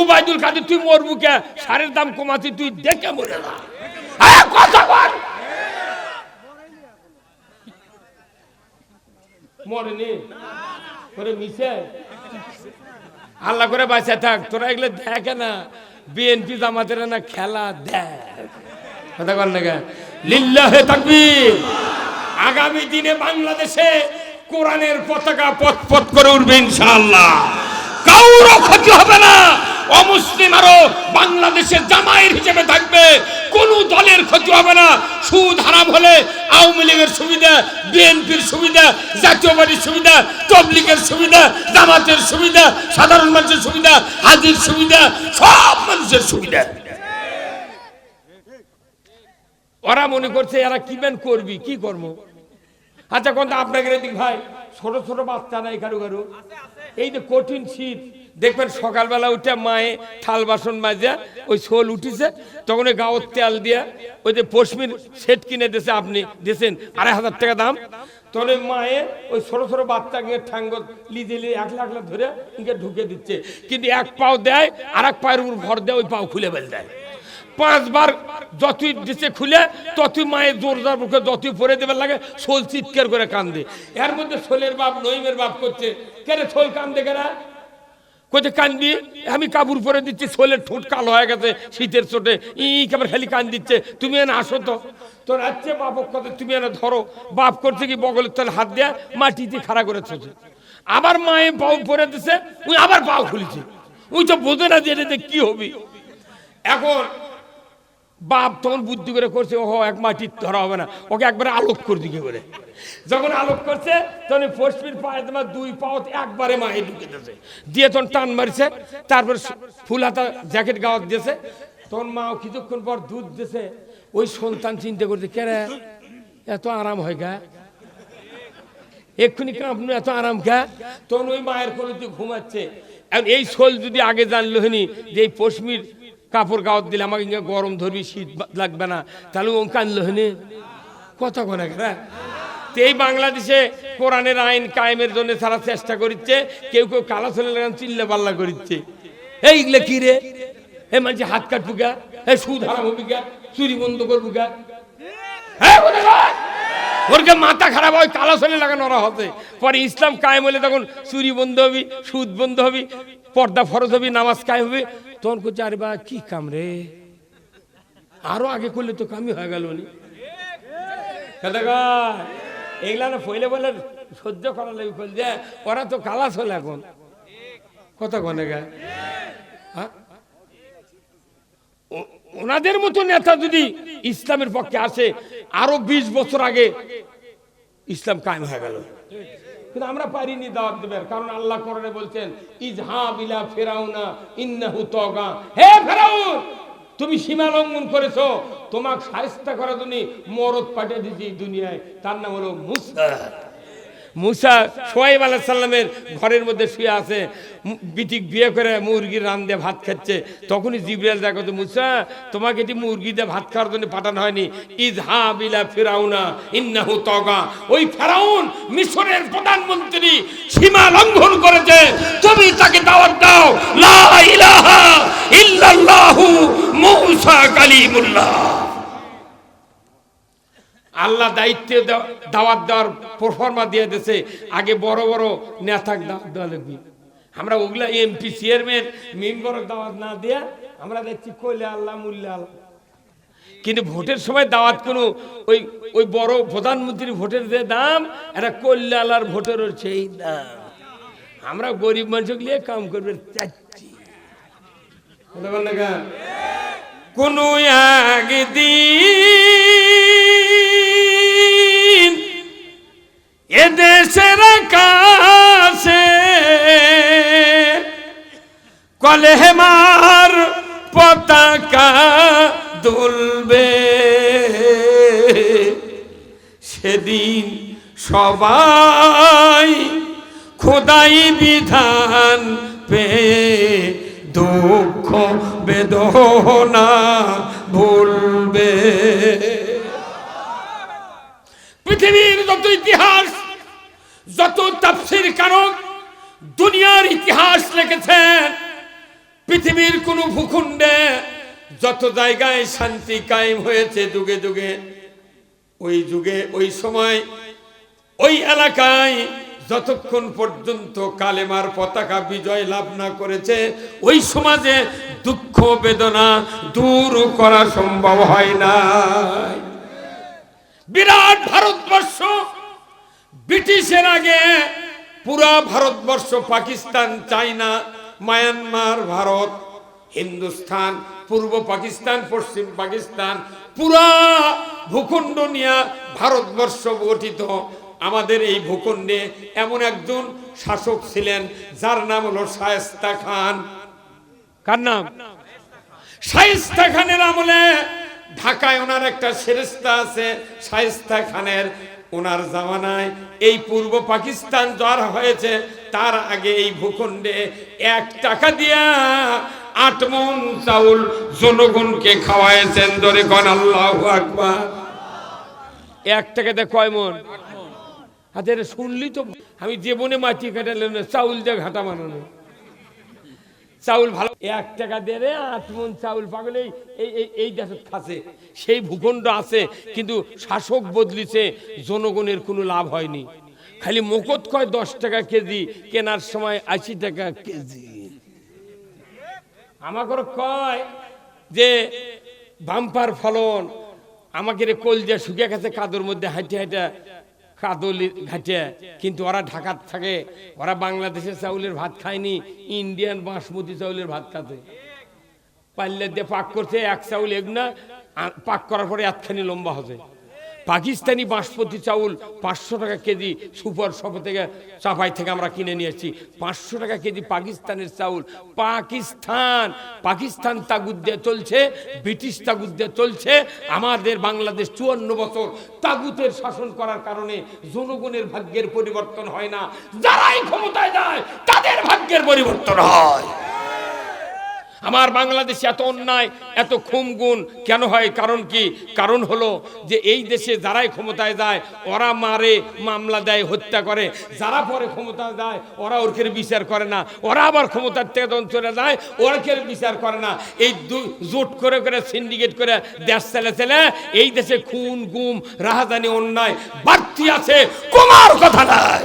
উবাইদুল কাদের, তুই মরবু কে? সারের দাম কমাতি তুই দেখে মরে না কথা বল। মরেনি? করে মিশে। আল্লাহ করে বাঁচা থাক, তোরা এগুলো দেখে না। বিএনপি জামাতের না খেলা দেখ। কথা বল না? লিল্লাহে আগামী দিনে বাংলাদেশে কোরআনের পতাকা পথ পথ করে উঠবে ইনশাআল্লাহ। কারোর ক্ষতি হবে না। অমুসলিম আরও বাংলাদেশের জামাইয়ের হিসেবে থাকবে। কোন দলের ক্ষতি হবে না। সুদ হারাম হলে আওয়ামী লীগের সুবিধা, বিএনপির সুবিধা, জাতীয় পার্টির সুবিধা, তবলিগের সুবিধা, জামাতের সুবিধা, সাধারণ মানুষের সুবিধা, হাজির সুবিধা, সব মানুষের সুবিধা। ওরা মনে করছে এরা কি বেন করবি? কি কর্ম আচ্ছা কোনটা আপনাকে ভাই। ছোট ছোট বাচ্চা নাই কারও কারও। এই যে কঠিন শীত দেখবেন সকালবেলা উঠে মায়ে থাল বাসন মাজা, ওই শোল উঠিছে, তখন ওই গাওয়ার তেল দিয়ে ওই যে পশমির সেট কিনে দিয়েছে আপনি দিয়েছেন আড়াই হাজার টাকা দাম। তখন ওই মায়ে ওই ছোট ছোট বাচ্চাকে ঠাঙ্গ লিজে লিয়ে এক লাখ লাখ ধরে ইনকে ঢুকে দিচ্ছে। কিন্তু এক পাও দেয় আর এক পায়ের উপর ভর দেয়, ওই পাও খুলে ফেল দেয়। পাঁচবার যতই দিছে খুলে, ততই মায়ের জোরদার মুখে যতই পরে দেবার লাগে, শোল চিৎকার করে কান্দে। এর মধ্যে শোলের বাপ, নইমের বাপ করছে। কেন শোল কান্দে কেনা কোথায় কান্দি, আমি কাপড় পরে দিচ্ছি সোলের ঠোঁট কালো হয়ে গেছে, শীতের চোটে ই কেমন খালি কান দিচ্ছে। তুমি এনে আসো তো। তোর আছে বাপ কথা তুমি এনে ধরো। বাপ করছে কি বগলের তলে হাত দেয়া মাটিতে খাড়া করে ছোটে আবার মায়ে পাও পরে দিছে ওই আবার পাও খুলেছে। ওই তো বোঝে না যে কি হবে। এখন বাপ তখন বুদ্ধি করে করছে ও এক মাটি ধরা হবে না। ওকে একবারে আলোক করে দিকে করে যখন আলোক করছে, তখন ফসফির পায়ে তোমার দুই পাও একবারে মায়ে ঢুকে দিয়ে তখন টান মারছে, তারপর ফুল হাতা জ্যাকেট গাওয়া দিয়েছে। তখন মা কিছুক্ষণ পর দুধ দিয়েছে। ওই সন্তান চিন্তা করছে, কে রে? এত আরাম হয় গা এক্ষুনি কাঁপনু, এত আরাম খা তখন ওই মায়ের কোলে তুই ঘুমাচ্ছে। এই শোল যদি আগে জানলো হনি যে এই পশমির কাপড় গাওয়াত দিলে আমাকে গরম ধরবি, শীত লাগবে না, তাহলে ও কানলো হনি কথা কোনা খেলা এই বাংলাদেশে কোরআনের আইন কায়েমের জন্য সারা চেষ্টা করছে কেউ কেউ কালা চলে লাগান চিল্লা পাল্লা করিচ্ছে। এইগুলো কি রে? এ মানছে হাত কাটবু এ সুদ হারাম চুরি বন্ধ করবু ওরকে মাথা খারাপ হয়, কালা চলে লাগানো ওরা হতে। পরে ইসলাম কায়েম হলে তখন চুরি বন্ধ হবি, সুদ বন্ধ হবি, পর্দা ফরজ হবি, নামাজ কায়েম হবে। তখন করছে আরে বা, কি কাম রে? আরও আগে করলে তো কামই হয়ে গেল নি। এগুলা না ফইলে বলে সহ্য করা লাগবে। কইল, যে, ওরা তো কালা চলে এখন। কত কনে গা। ওনাদের মতো নেতা যদি ইসলামের পক্ষে আসে, আরও ২০ বছর আগে ইসলাম কায়েম হয়ে গেল। কিন্তু আমরা পারিনি দাওয়াত দেবের, কারণ আল্লাহ কোরআনে বলছেন ইজহা বিলা ফেরাউনা, ইন্নাহু তগা হে ফেরাউন! তুমি সীমা লঙ্ঘন করেছ, তোমাকে সাহিস্তা করার জন্য মরদ পাঠিয়ে দিয়েছি দুনিয়ায়। তার নাম হলো মুসা মুসা সোয়াইব আলাহ সাল্লামের ঘরের মধ্যে শুয়ে আছে বিটিক বিয়ে করে মুরগির রান দিয়ে ভাত খাচ্ছে। তখনই জিব্রাইল দেখো তো মুসা, তোমাকে এটি মুরগি দিয়ে ভাত খাওয়ার জন্য পাঠানো হয়নি? ইজ হা বিলা ফিরাউনা, ইন্নাহু তগা। ওই ফেরাউন মিশরের প্রধানমন্ত্রী সীমা লঙ্ঘন করেছে। তুমি তাকে দাওয়াত দাও। লা ইলাহা ইল্লাল্লাহু মুসা কালিমুল্লাহ। আল্লাহ দায়িত্ব দেওয়া- দাওয়াত দেওয়ার প্রফর্মা দিয়ে দিয়েছে। আগে বড় বড় নেতাক দেওয়া আমরা ওগুলা এমপি চেয়ারম্যান মেম্বার দাওয়াত না দিয়া আমরা দেখছি কইলে আল্লাহ আল্লাহ। কিন্তু ভোটের সময় দাওয়াত কোনো ওই ওই বড় প্রধানমন্ত্রী ভোটের যে দাম, এটা আল্লাহর ভোটেরও সেই দাম। আমরা গরিব মানুষকে নিয়ে কাম করবে চাচ্ছি কথা বল না একদিন কলেমার পতাকা দুলবে। সেদিন সবাই খোদাই বিধান পেয়ে দুঃখ, বেদনা ভুলবে। পৃথিবীর যত ইতিহাস, যত তাফসির কারক দুনিয়ার ইতিহাস লিখেছেন পৃথিবীর কোন ভূখণ্ডে যত জায়গায় শান্তি কায়েম হয়েছে যুগে যুগে, ওই যুগে, ওই সময়, ওই এলাকায় যতক্ষণ পর্যন্ত কালেমার পতাকা বিজয় লাভ না করেছে, ওই সমাজে দুঃখ, বেদনা দূর করা সম্ভব হয় না। বিরাট ভারতবর্ষ, ব্রিটিশের আগে পুরা ভারতবর্ষ পাকিস্তান চাইনা মায়ানমার, ভারত হিন্দুস্তান পূর্ব পাকিস্তান, পশ্চিম পাকিস্তান, পুরা ভূখণ্ড নিয়ে ভারতবর্ষ গঠিত। আমাদের এই ভূখণ্ডে এমন একজন শাসক ছিলেন, যার নাম হলো শায়েস্তা খান। কার নাম? শায়েস্তা খানের আমলে ঢাকায় ওনার একটা সেরেস্তা আছে, শায়েস্তা খানের। ওনার জামানায় এই পূর্ব পাকিস্তান জ্বর হয়েছে তার আগে এই ভূখণ্ডে এক টাকা দিয়া আট মন চাউল জনগণকে খাওয়াইছেন। ধরে কন আল্লাহ আকবার। এক কয় মন? হাতের শুনলি তো? আমি জীবনে মাটি কাটালে না, চাউল দিয়ে ঘাটা বানানো। চাউল ভালো এক টাকা দিয়ে রে আট মন চাউল পাগলে এই এই এই দেশে খাচ্ছে সেই ভূখণ্ড আছে কিন্তু শাসক বদলিছে জনগণের কোনো লাভ হয়নি। খালি মুকত কয় দশ টাকা কেজি, কেনার সময় আশি টাকা কেজি। আমাকে কয় যে, বাম্পার ফলন, আমাকে রে কল দিয়ে শুকিয়ে গেছে কাদর মধ্যে হাঁটে হাঁটে কাদলি ঘাটে। কিন্তু ওরা ঢাকার থাকে, ওরা বাংলাদেশের চাউলের ভাত খায়নি, ইন্ডিয়ান বাসমতি চাউলের ভাত খাতে। পাল্লে দিয়ে পাক করছে, এক চাউল এগুনা পাক করার পরে একখানি লম্বা হবে পাকিস্তানি বাঁশপতি চাউল পাঁচশো টাকা কেজি সুপার শপ থেকে চাপাই থেকে আমরা কিনে নিয়ে এসেছি। পাঁচশো টাকা কেজি পাকিস্তানের চাউল। পাকিস্তান পাকিস্তান তাগুদ দিয়ে চলছে, ব্রিটিশ তাগুদ দিয়ে চলছে। আমাদের বাংলাদেশ চুয়ান্ন বছর তাগুতের শাসন করার কারণে জনগণের ভাগ্যের পরিবর্তন হয় না। যারাই ক্ষমতায় যায়, তাদের ভাগ্যের পরিবর্তন হয়। আমার বাংলাদেশে এত অন্যায়, এত খুম গুণ কেন হয়? কারণ কি? কারণ হলো যে এই দেশে যারাই ক্ষমতায় যায়, ওরা মারে, মামলা দেয়, হত্যা করে। যারা পরে ক্ষমতায় যায়, ওরা ওরকের বিচার করে না। ওরা আবার ক্ষমতার থেকে চলে যায়, ওরকের বিচার করে না। এই জোট করে করে সিন্ডিকেট করে দেশ ছেলে ছেলে এই দেশে খুন, গুম, রাহাজানি, অন্যায় বাড়তি আছে। কমার কথা নাই।